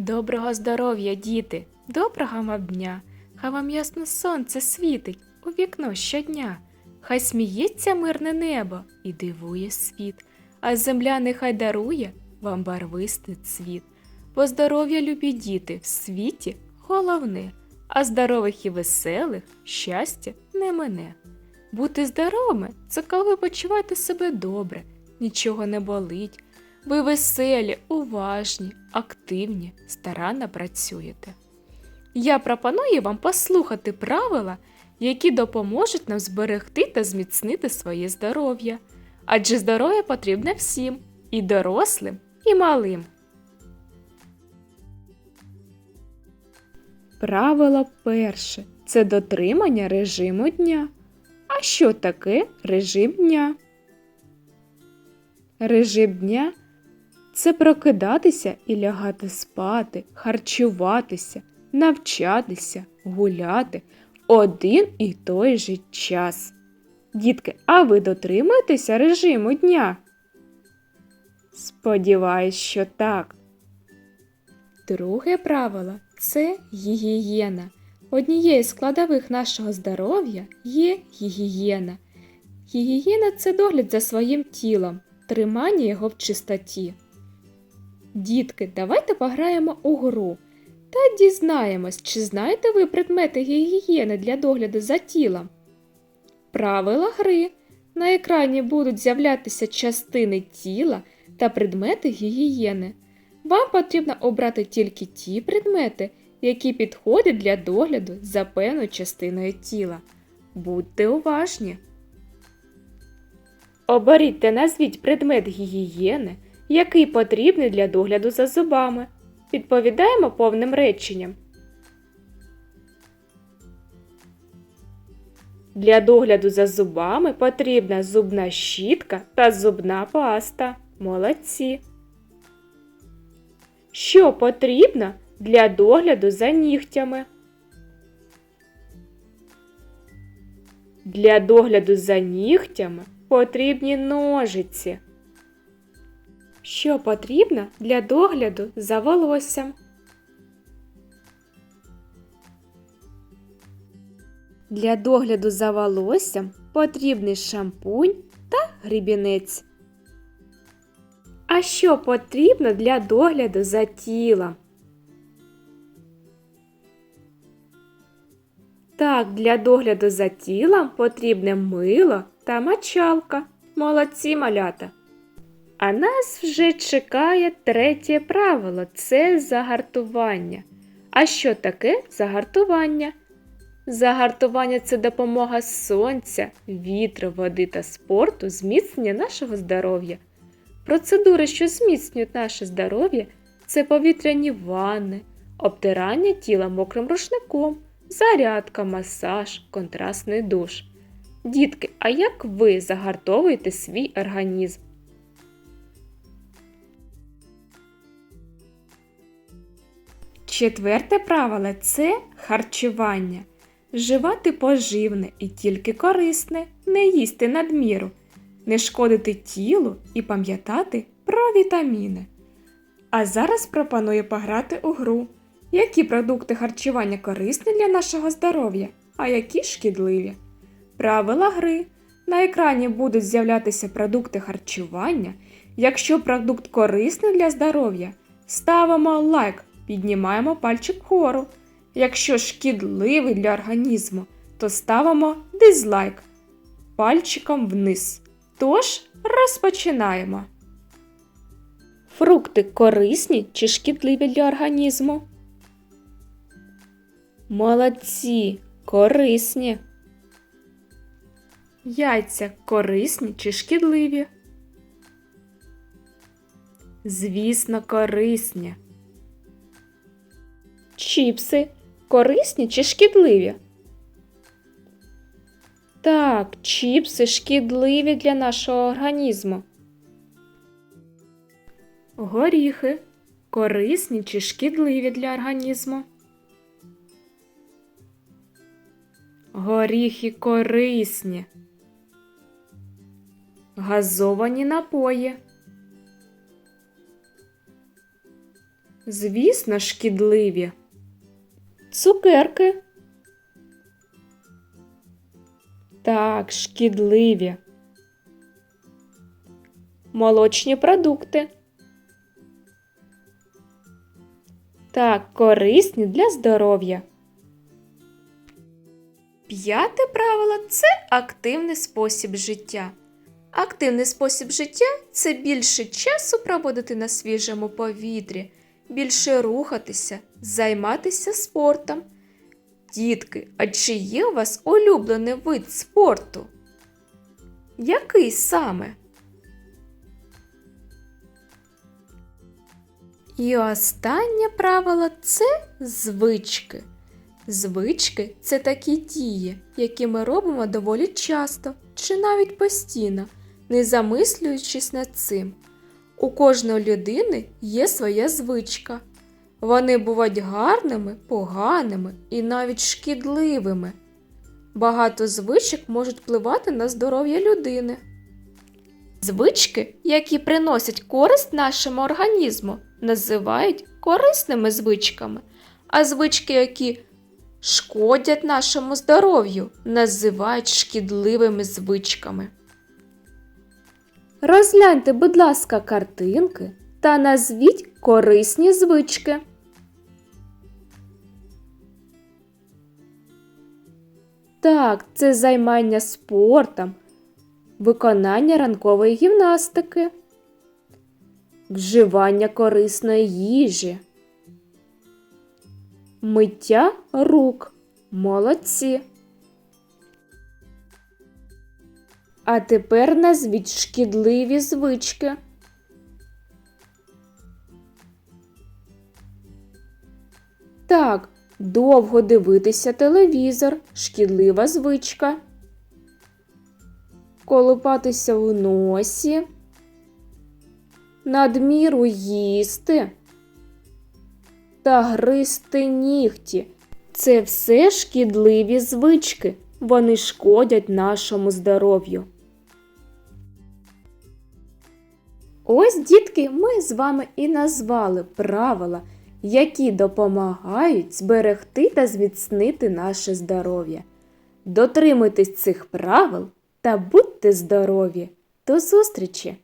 Доброго здоров'я, діти, доброго вам дня. Хай вам ясно сонце світить у вікно щодня. Хай сміється мирне небо і дивує світ, а земля нехай дарує вам барвистий цвіт. Бо здоров'я, любі діти, в світі головне, а здорових і веселих щастя не мене. Бути здоровими це коли ви почуваєте себе добре, нічого не болить. Ви веселі, уважні, активні, старанно працюєте. Я пропоную вам послухати правила, які допоможуть нам зберегти та зміцнити своє здоров'я. Адже здоров'я потрібне всім і дорослим, і малим. Правило перше це дотримання режиму дня. А що таке режим дня? Режим дня це прокидатися і лягати спати, харчуватися, навчатися, гуляти один і той же час. Дітки, а ви дотримуєтеся режиму дня? Сподіваюсь, що так. Друге правило це гігієна. Однією з складових нашого здоров'я є гігієна. Гігієна це догляд за своїм тілом, тримання його в чистоті. Дітки, давайте пограємо у гру та дізнаємось, чи знаєте ви предмети гігієни для догляду за тілом. Правила гри. На екрані будуть з'являтися частини тіла та предмети гігієни. Вам потрібно обрати тільки ті предмети, які підходять для догляду за певною частиною тіла. Будьте уважні. Оберіть та назвіть предмет гігієни, який потрібний для догляду за зубами. Відповідаємо повним реченням. Для догляду за зубами потрібна зубна щітка та зубна паста. Молодці. Що потрібно для догляду за нігтями? Для догляду за нігтями потрібні ножиці. Що потрібно для догляду за волоссям? Для догляду за волоссям потрібний шампунь та грібінець. А що потрібно для догляду за тілом? Так, для догляду за тілом потрібне мило та мочалка. Молодці малята. А нас вже чекає третє правило це загартування. А що таке загартування? Загартування це допомога сонця, вітру, води та спорту, зміцнення нашого здоров'я. Процедури, що зміцнюють наше здоров'я, це повітряні ванни, обтирання тіла мокрим рушником, зарядка, масаж, контрастний душ. Дітки, а як ви загартовуєте свій організм? Четверте правило це харчування. Вживати поживне і тільки корисне, не їсти надміру, не шкодити тілу і пам'ятати про вітаміни. А зараз пропоную пограти у гру. Які продукти харчування корисні для нашого здоров'я, а які шкідливі? Правила гри. На екрані будуть з'являтися продукти харчування. Якщо продукт корисний для здоров'я, ставимо лайк, піднімаємо пальчик вгору. Якщо шкідливий для організму, то ставимо дизлайк пальчиком вниз. Тож розпочинаємо. Фрукти корисні чи шкідливі для організму? Молодці, корисні. Яйця корисні чи шкідливі? Звісно, корисні. Чіпси корисні чи шкідливі? Так, чіпси шкідливі для нашого організму. Горіхи корисні чи шкідливі для організму? Горіхи корисні. Газовані напої. Звісно, шкідливі. Цукерки. Так, шкідливі. Молочні продукти. Так, корисні для здоров'я. П'яте правило це активний спосіб життя. Активний спосіб життя це більше часу проводити на свіжому повітрі, більше рухатися, займатися спортом. Дітки, а чи є у вас улюблений вид спорту? Який саме? І останнє правило це звички. Звички це такі дії, які ми робимо доволі часто чи навіть постійно, не замислюючись над цим. У кожної людини є своя звичка. Вони бувають гарними, поганими і навіть шкідливими. Багато звичок можуть впливати на здоров'я людини. Звички, які приносять користь нашому організму, називають корисними звичками, а звички, які шкодять нашому здоров'ю, називають шкідливими звичками. Розгляньте, будь ласка, картинки та назвіть корисні звички. Так, це займання спортом, виконання ранкової гімнастики, вживання корисної їжі, миття рук. Молодці. А тепер назвіть шкідливі звички. Так, довго дивитися телевізор, шкідлива звичка. Колупатися в носі, надміру їсти та гризти нігті. Це все шкідливі звички. Вони шкодять нашому здоров'ю. Ось, дітки, ми з вами і назвали правила, які допомагають зберегти та зміцнити наше здоров'я. Дотримуйтесь цих правил та будьте здорові! До зустрічі!